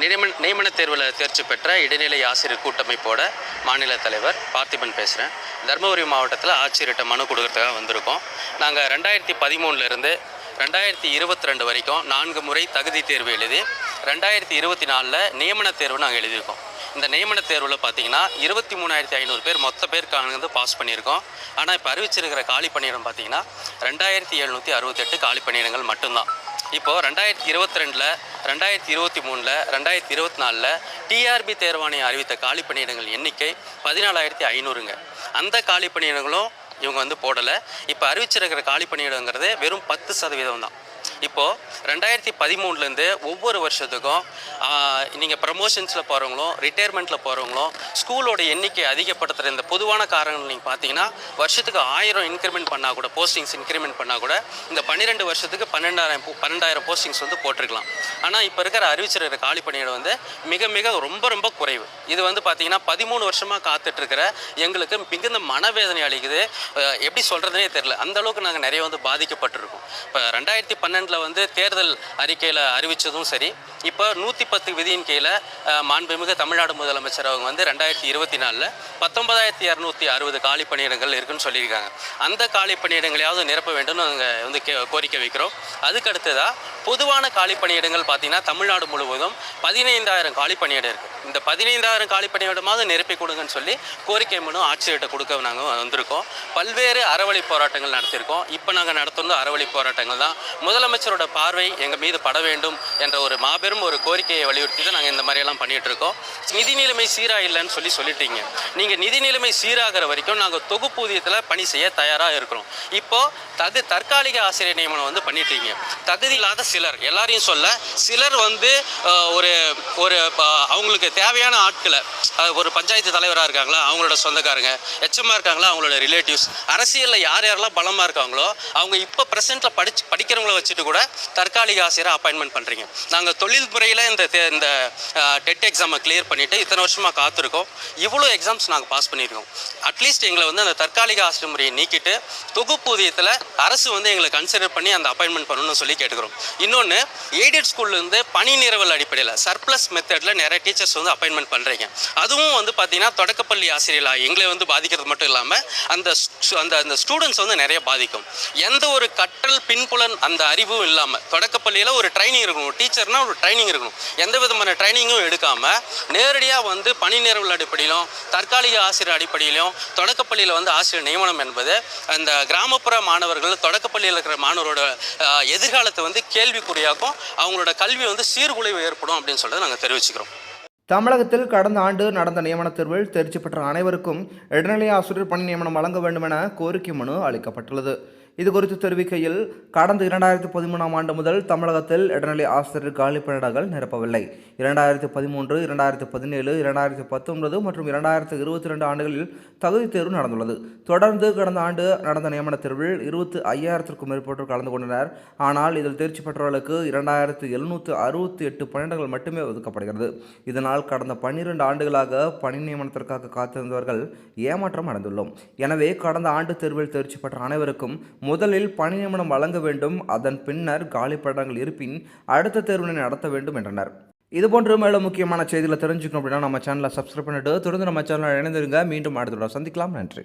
நியமன நியமன தேர்வில் தேர்ச்சி பெற்ற இடைநிலை ஆசிரியர் கூட்டமைப்போட மாநில தலைவர் பார்த்திபன் பேசுகிறேன் தருமபுரி மாவட்டத்தில் ஆட்சியர்கிட்ட மனு கொடுக்கறதுக்காக வந்திருக்கோம். நாங்கள் ரெண்டாயிரத்தி பதிமூணுலேருந்து ரெண்டாயிரத்தி இருபத்தி ரெண்டு வரைக்கும் நான்கு முறை தகுதி தேர்வு எழுதி ரெண்டாயிரத்தி இருபத்தி நாலில் நியமன தேர்வு நாங்கள் எழுதியிருக்கோம். இந்த நியமன தேர்வில் பார்த்தீங்கன்னா இருபத்தி மூணாயிரத்தி ஐநூறு பேர் மொத்த பேருக்கான வந்து பாஸ் பண்ணியிருக்கோம். ஆனால் இப்போ அறிவிச்சிருக்கிற காலி பணியிடம் பார்த்தீங்கன்னா ரெண்டாயிரத்தி எழுநூற்றி அறுபத்தெட்டு காலி பணியிடங்கள் மட்டும்தான். இப்போது ரெண்டாயிரத்தி இருபத்தி ரெண்டில் ரெண்டாயிரத்தி இருபத்தி மூணில் ரெண்டாயிரத்தி இருபத்தி நாலில் டிஆர்பி தேர்வாணையம் அறிவித்த காலி பணியிடங்கள் எண்ணிக்கை பதினாலாயிரத்தி ஐநூறுங்க. அந்த காலி பணியிடங்களும் இவங்க வந்து போடலை. இப்போ அறிவிச்சிருக்கிற காலி பணியிடங்கிறது வெறும் பத்து சதவீதம் தான் இப்போது ரெண்டாயிரத்தி பதிமூணுலேருந்து ஒவ்வொரு வருஷத்துக்கும் நீங்கள் ப்ரமோஷன்ஸில் போகிறவங்களும் ரிட்டையர்மெண்ட்டில் போகிறவங்களும் ஸ்கூலோட எண்ணிக்கை அதிகப்படுத்துகிற இந்த பொதுவான காரணங்கள் நீங்கள் பார்த்தீங்கன்னா வருஷத்துக்கு ஆயிரம் இன்க்ரிமெண்ட் பண்ணால் கூட போஸ்டிங்ஸ் இன்க்ரிமெண்ட் பண்ணால் கூட இந்த பன்னிரெண்டு வருஷத்துக்கு பன்னெண்டாயிரம் பன்னெண்டாயிரம் போஸ்டிங்ஸ் வந்து போட்டிருக்கலாம். ஆனால் இப்போ இருக்கிற அறிவிச்சிருக்கிற காலி பணியிடம் வந்து மிக மிக ரொம்ப ரொம்ப குறைவு. இது வந்து பார்த்தீங்கன்னா பதிமூணு வருஷமாக காத்துட்ருக்கிற எங்களுக்கு மிகுந்த மனவேதனை அளிக்குது. எப்படி சொல்கிறதுனே தெரில அந்த அளவுக்கு நாங்கள் நிறைய வந்து பாதிக்கப்பட்டிருக்கோம். இப்போ ரெண்டாயிரத்தி பன்னெண்டு பன்னெண்டில் வந்து தேர்தல் அறிக்கையில் அறிவித்ததும் சரி இப்போ நூற்றி பத்து விதியின் கீழே மாண்புமிகு தமிழ்நாடு முதலமைச்சர் அவங்க வந்து ரெண்டாயிரத்தி இருபத்தி நாலில் பத்தொன்பதாயிரத்தி இரநூத்தி அறுபது காலி பணியிடங்கள் இருக்குன்னு சொல்லியிருக்காங்க. அந்த காலி பணியிடங்களையாவது நிரப்ப வேண்டும்னு நாங்கள் வந்து கே கோரிக்கை வைக்கிறோம். அதுக்கு அடுத்ததாக பொதுவான காலி பணியிடங்கள் பார்த்தீங்கன்னா தமிழ்நாடு முழுவதும் பதினைந்தாயிரம் காலி பணியிடம் இருக்குது இந்த பதினைந்தாயிரம் காலி பணியிடமாவது நிரப்பி கொடுங்கன்னு சொல்லி கோரிக்கை மனு ஆட்சியர்கிட்ட கொடுக்க நாங்கள் வந்திருக்கோம். பல்வேறு அறவழி போராட்டங்கள் நடத்தியிருக்கோம் இப்போ நாங்கள் நடத்துறது அறவழி போராட்டங்கள் தான். முதலமைச்சரோட பார்வை எங்கள் மீது பட வேண்டும் என்ற ஒரு மாபெரும் ஒரு கோரிக்கையை வலியுறுத்தி தான் நாங்கள் இந்த மாதிரியெல்லாம் பண்ணிகிட்ருக்கோம் நிதி நிலைமை சீராக இல்லைன்னு சொல்லி சொல்லிட்டீங்க. நீங்கள் நிதி நிலைமை சீராகிற வரைக்கும் நாங்கள் தொகுப்பூதியத்தில் பணி செய்ய தயாராக இருக்கிறோம். இப்போது தகு தற்காலிக ஆசிரியர் நியமனம் வந்து பண்ணிட்டீங்க. தகுதி இல்லாத சிலர். எல்லாரையும் சொல்ல சிலர் வந்து ஒரு ஒரு அவங்களுக்கு தேவையான ஆட்களை ஒரு பஞ்சாயத்து தலைவராக இருக்காங்களா அவங்களோட சொந்தக்காரங்க எச்சமாக இருக்காங்களா அவங்களோட ரிலேட்டிவ்ஸ் அரசியலில் யார் யாரெல்லாம் பலமாக இருக்காங்களோ அவங்க இப்போ ப்ரெசென்ட்டில் படிச்சு படிக்கிறவங்கள வச்சுட்டு கூட தற்காலிக ஆசிரியரை அப்பாயின்மெண்ட் பண்ணுறீங்க நாங்கள் தொழில் முறையில் இந்த இந்த டெட் எக்ஸாமை கிளியர் பண்ணிவிட்டு இத்தனை வருஷமாக காத்திருக்கோம். இவ்வளோ எக்ஸாம்ஸ் நாங்கள் பாஸ் பண்ணியிருக்கோம். அட்லீஸ்ட் எங்களை வந்து அந்த தற்காலிக ஆசிரியர் முறையை நீக்கிட்டு தொகுப்பூதியத்தில் அரசு வந்து எங்களை கன்சிடர் பண்ணி அந்த அப்பாயின்மெண்ட் பண்ணணும்னு சொல்லி கேட்டுக்கிறோம். இன்னொன்று எய்டட் ஸ்கூல்லேருந்து பணி நிறவல் அடிப்படையில் சர்ப்ளஸ் மெத்தடில் நிறைய டீச்சர்ஸ் வந்து அப்பாயின்மெண்ட் பண்ணுறீங்க அதுவும் வந்து பார்த்தீங்கன்னா தொடக்கப்பள்ளி ஆசிரியர்களாக எங்களை வந்து பாதிக்கிறது மட்டும் இல்லாமல் அந்த அந்த அந்த ஸ்டூடெண்ட்ஸ் வந்து நிறைய பாதிக்கும். எந்த ஒரு கற்றல் பின்புலன் அந்த அறிவும் இல்லாமல் தொடக்கப்பள்ளியில் ஒரு ட்ரைனிங் இருக்கணும். டீச்சர்னால் ஒரு ட்ரைனிங் இருக்கணும். எந்த விதமான ட்ரைனிங்கும் எடுக்காமல் நேரடியாக வந்து பணி நிறவல் அடிப்படையிலும் தற்காலிக ஆசிரியர் அடிப்படையிலும் தொடக்கப்பள்ளியில் வந்து ஆசிரியர் நியமனம் என்பது அந்த கிராமப்புற மாணவர்கள் தொடக்கப்பள்ளியில் இருக்கிற மாணவரோட எதிர்காலத்தை வந்து கேள்வி கேள்விக்குறியாக்கும். அவங்களோட கல்வி வந்து சீர்குலைவு ஏற்படும் அப்படின்னு சொல்லிட்டு நாங்கள் தெரிவிச்சுக்கிறோம். தமிழகத்தில் கடந்த ஆண்டு நடந்த நியமன தேர்வில் தேர்ச்சி பெற்ற அனைவருக்கும் இடைநிலை ஆசிரியர் பணி நியமனம் வழங்க வேண்டும் என கோரிக்கை மனு அளிக்கப்பட்டுள்ளது. இது குறித்து தெரிவிக்கையில் கடந்த இரண்டாயிரத்தி பதிமூணாம் ஆண்டு முதல் தமிழகத்தில் இடைநிலை ஆசிரியர் காலி பணியிடங்கள் நிரப்பவில்லை. இரண்டாயிரத்தி பதிமூன்று இரண்டாயிரத்தி பதினேழு இரண்டாயிரத்தி பத்தொன்பது மற்றும் இரண்டாயிரத்தி இருபத்தி ரெண்டு ஆண்டுகளில் தகுதி தேர்வு நடந்துள்ளது. தொடர்ந்து கடந்த ஆண்டு நடந்த நியமன தேர்வில் இருபத்தி ஐயாயிரத்திற்கும் மேற்பட்டோர் கலந்து கொண்டனர். ஆனால் இதில் தேர்ச்சி பெற்றவர்களுக்கு இரண்டாயிரத்து எழுநூற்று அறுபத்தி எட்டு பணியிடங்கள் மட்டுமே ஒதுக்கப்படுகிறது. இதனால் கடந்த பன்னிரண்டு ஆண்டுகளாக பணி நியமனத்திற்காக காத்திருந்தவர்கள் ஏமாற்றம் அடைந்துள்ளோம். எனவே கடந்த ஆண்டு தேர்வில் தேர்ச்சி பெற்ற அனைவருக்கும் முதலில் பணி நியமனம் வழங்க வேண்டும் அதன் பின்னர் காலி இருப்பின் அடுத்த தேர்வினை நடத்த வேண்டும் என்றனர். இதுபோன்று மேலும் முக்கியமான செய்திகளை தெரிஞ்சுக்கணும் அப்படின்னா நம்ம சேனலை சப்ஸ்கிரைப் பண்ணிட்டு தொடர்ந்து நம்ம சேனலை இணைந்திருங்க. மீண்டும் அடுத்த சந்திக்கலாம். நன்றி.